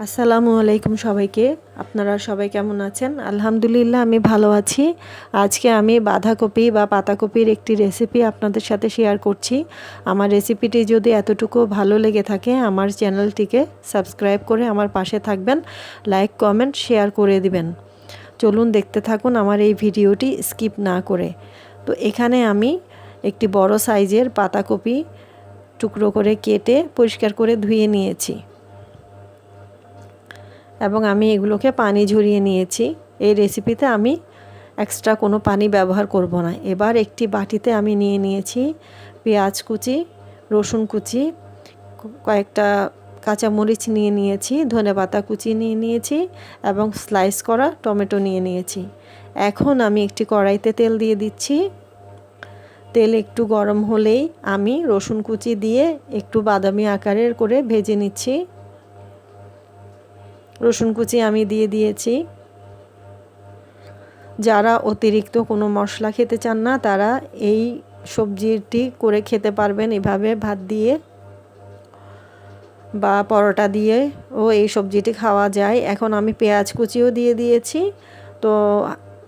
আসসালামু আলাইকুম সবাইকে। আপনারা সবাই কেমন আছেন? আলহামদুলিল্লাহ, আমি ভালো আছি। আজকে আমি বাঁধাকপি বা পাতাকপির একটি রেসিপি আপনাদের সাথে শেয়ার করছি। আমার রেসিপিটি যদি এতটুকু ভালো লেগে থাকে, আমার চ্যানেলটিকে সাবস্ক্রাইব করে আমার পাশে থাকবেন, লাইক, কমেন্ট, শেয়ার করে দিবেন। চলুন দেখতে থাকুন আমার এই ভিডিওটি স্কিপ না করে। তো এখানে আমি একটি বড় সাইজের পাতাকপি টুকরো করে কেটে পরিষ্কার করে ধুয়ে নিয়েছি। এবং আমি এগুলোকে পানি ঝরিয়ে নিয়েছি। এই রেসিপিতে আমি এক্সট্রা কোনো পানি ব্যবহার করব না। এবার একটি বাটিতে আমি নিয়ে নিয়েছি পেঁয়াজ কুচি, রসুন কুচি, কয়েকটা কাঁচামরিচ নিয়ে নিয়েছি ধনে পাতা কুচি নিয়ে নিয়েছি এবং স্লাইস করা টমেটো নিয়ে নিয়েছি। এখন আমি একটি কড়াইতে তেল দিয়ে দিচ্ছি। তেল একটু গরম হলেই আমি রসুন কুচি দিয়ে একটু বাদামি আকারের করে ভেজে নিচ্ছি। রসুন কুচি আমি দিয়ে দিয়েছি। যারা অতিরিক্ত কোনো মশলা খেতে চান না, তারা এই সবজিটি করে খেতে পারবেন এভাবে ভাত দিয়ে বা পরোটা দিয়ে ও এই সবজিটি খাওয়া যায়। এখন আমি পেঁয়াজ কুচিও দিয়ে দিয়েছি। তো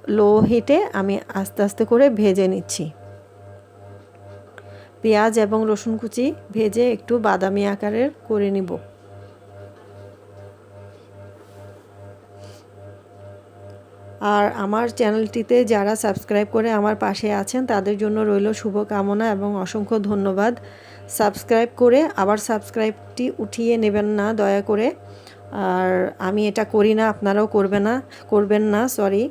লো হিটে আমি আস্তে আস্তে করে ভেজে নিচ্ছি। পেঁয়াজ এবং রসুন কুচি ভেজে একটু বাদামি আকারের করে নিব। আর আমার চ্যানেলটিতে যারা সাবস্ক্রাইব করে আমার পাশে আছেন, তাদের জন্য রইল শুভকামনা এবং অসংখ্য ধন্যবাদ। সাবস্ক্রাইব করে আবার সাবস্ক্রাইবটি উঠিয়ে নেবেন না, দয়া করে। আর আমি এটা করি না, আপনারাও করবে না, করবেন না সরি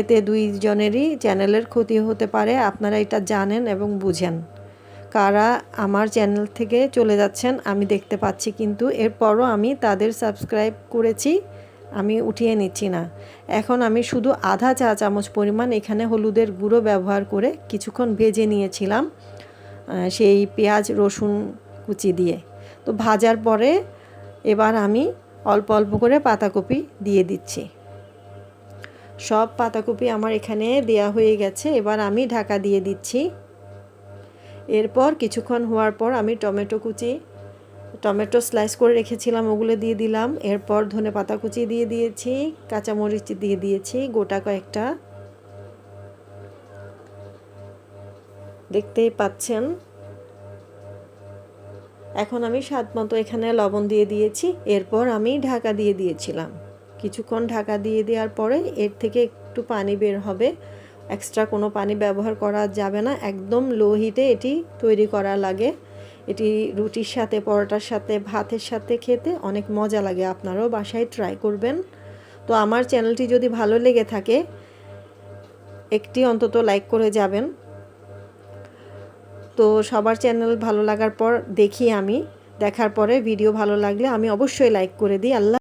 এতে দুইজনেরই চ্যানেলের ক্ষতি হতে পারে, আপনারা এটা জানেন এবং বুঝেন। কারা আমার চ্যানেল থেকে চলে যাচ্ছেন, আমি দেখতে পাচ্ছি, কিন্তু এরপরও আমি তাদের সাবস্ক্রাইব করেছি। আমি উঠিয়ে নিচ্ছি না। এখন আমি শুধু আধা চা চামচ পরিমাণ এখানে হলুদের গুঁড়ো ব্যবহার করে কিছুক্ষণ ভেজে নিয়েছিলাম সেই পেঁয়াজ, রসুন কুচি দিয়ে। তো ভাজার পরে এবার আমি অল্প অল্প করে পাতাকপি দিয়ে দিচ্ছি। সব পাতাকপি আমার এখানে দেয়া হয়ে গেছে, এবার আমি ঢাকা দিয়ে দিচ্ছি। এরপর কিছুক্ষণ হওয়ার পর আমি টমেটো কুচি টমেটো স্লাইস করে রেখেছিলাম, ওগুলো দিয়ে দিলাম। এরপর ধনে পাতা কুচি দিয়ে দিয়েছি, কাঁচামরিচ দিয়ে দিয়েছি, গোটা কয়েকটা। দেখতেই পাচ্ছেন? এখন আমি স্বাদ মতো এখানে লবণ দিয়ে দিয়েছি, এরপর আমি ঢাকা দিয়ে দিয়েছিলাম। কিছুক্ষণ ঢাকা দিয়ে দেওয়ার পরে এর থেকে একটু পানি বের হবে। এক্সট্রা কোনো পানি ব্যবহার করা যাবে না, একদম লো হিটে এটি তৈরি করা লাগে। এটি রুটির সাথে, পরোটার সাথে, ভাতের সাথে খেতে অনেক মজা লাগে। আপনারাও বাসায় ট্রাই করবেন। তো আমার চ্যানেলটি যদি ভালো লেগে থাকে, একটি অন্তত লাইক করে যাবেন। তো সবার চ্যানেল ভালো লাগার পর দেখি আমি। দেখার পরে ভিডিও ভালো লাগলে আমি অবশ্যই লাইক করে দিই। আল্লাহ